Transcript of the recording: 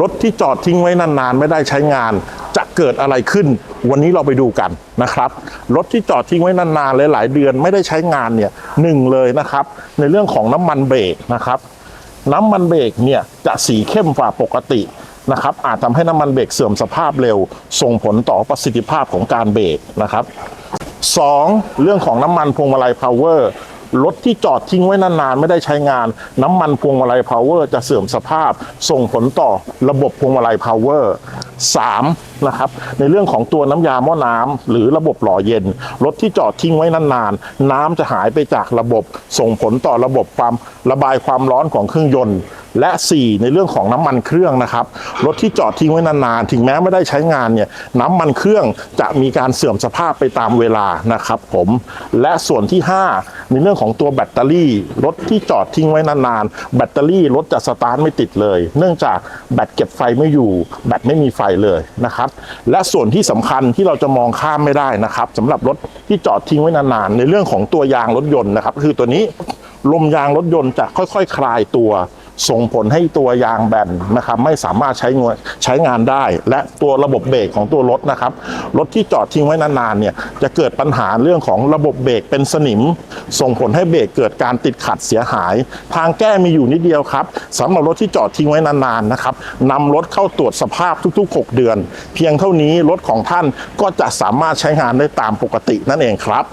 รถที่จอดทิ้งไว้นานๆ ไม่ได้ใช้งาน จะเกิดอะไรขึ้น วันนี้เราไปดูกันนะครับ รถที่จอดทิ้งไว้นานๆหลายๆเดือนไม่ได้ใช้งานเนี่ยหนึ่งเลยนะครับ ในเรื่องของน้ำมันเบรกนะครับ น้ำมันเบรกเนี่ยจะสีเข้มกว่าปกตินะครับอาจทำให้น้ำมันเบรกเสื่อมสภาพเร็ว ส่งผลต่อประสิทธิภาพของการเบรกนะครับสองเรื่องของน้ำมันพวงมาลัยพาวเวอร์ รถที่จอดทิ้งไว้นานๆไม่ได้ใช้งาน น้ำมันพวงมาลัยพาวเวอร์จะเสื่อมสภาพ ส่งผลต่อระบบพวงมาลัยพาวเวอร์สาม นะครับ ในเรื่องของตัวน้ำยาหม้อน้ำหรือระบบหล่อเย็น รถที่จอดทิ้งไว้นานๆ น้ำจะหายไปจากระบบ ส่งผลต่อระบบความระบายความร้อนของเครื่องยนต์ และ 4 ในเรื่องของน้ำมันเครื่องนะครับ รถที่จอดทิ้งไว้นานๆ ถึงแม้ไม่ได้ใช้งานเนี่ยน้ำมันเครื่องจะมีการเสื่อมสภาพไปตามเวลานะครับผมและส่วนที่ 5 ในเรื่องของตัวแบตเตอรี่ รถที่จอดทิ้งไว้นานๆ แบตเตอรี่รถจะสตาร์ทไม่ติดเลย เนื่องจากแบตเก็บไฟไม่อยู่ แบตไม่มีไฟเลยนะครับและส่วนที่สำคัญที่เราจะมองข้ามไม่ได้นะครับสำหรับรถที่จอดทิ้งไว้นานๆในเรื่องของตัวยางรถยนต์นะครับคือตัวนี้ลมยางรถยนต์จะค่อยๆคลายตัว ส่งผลให้ตัวยางแบนนะครับไม่สามารถใช้งานใช้งานได้ และตัวระบบเบรกของตัวรถนะครับรถที่จอดทิ้งไว้นานๆเนี่ยจะเกิดปัญหาเรื่องของระบบเบรกเป็นสนิม ส่งผลให้เบรกเกิดการติดขัดเสียหาย ทางแก้มีอยู่นิดเดียวครับสำหรับรถที่จอดทิ้งไว้นานๆนะครับนำรถเข้าตรวจสภาพทุกๆ 6 เดือน เพียงเท่านี้รถของท่านก็จะสามารถใช้งานได้ตามปกตินั่นเองครับ